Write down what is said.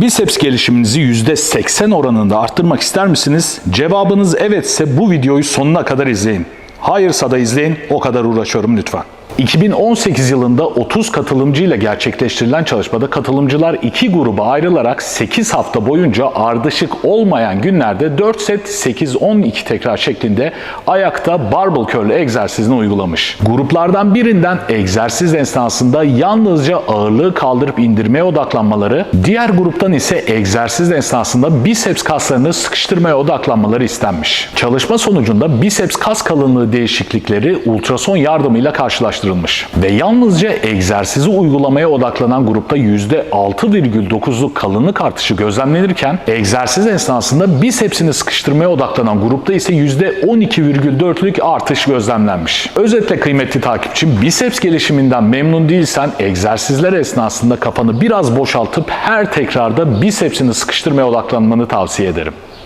Biceps gelişiminizi %80 oranında arttırmak ister misiniz? Cevabınız evetse bu videoyu sonuna kadar izleyin. Hayırsa da izleyin, o kadar uğraşıyorum lütfen. 2018 yılında 30 katılımcıyla gerçekleştirilen çalışmada katılımcılar iki gruba ayrılarak 8 hafta boyunca ardışık olmayan günlerde 4 set 8-12 tekrar şeklinde ayakta barbell curl egzersizini uygulamış. Gruplardan birinden egzersiz esnasında yalnızca ağırlığı kaldırıp indirmeye odaklanmaları, diğer gruptan ise egzersiz esnasında biceps kaslarını sıkıştırmaya odaklanmaları istenmiş. Çalışma sonucunda biceps kas kalınlığı değişiklikleri ultrason yardımıyla karşılaştırılmış ve yalnızca egzersizi uygulamaya odaklanan grupta %6,9'luk kalınlık artışı gözlemlenirken egzersiz esnasında bicepsini sıkıştırmaya odaklanan grupta ise %12,4'lük artış gözlemlenmiş. Özetle kıymetli takipçim biceps gelişiminden memnun değilsen egzersizler esnasında kafanı biraz boşaltıp her tekrarda bicepsini sıkıştırmaya odaklanmanı tavsiye ederim.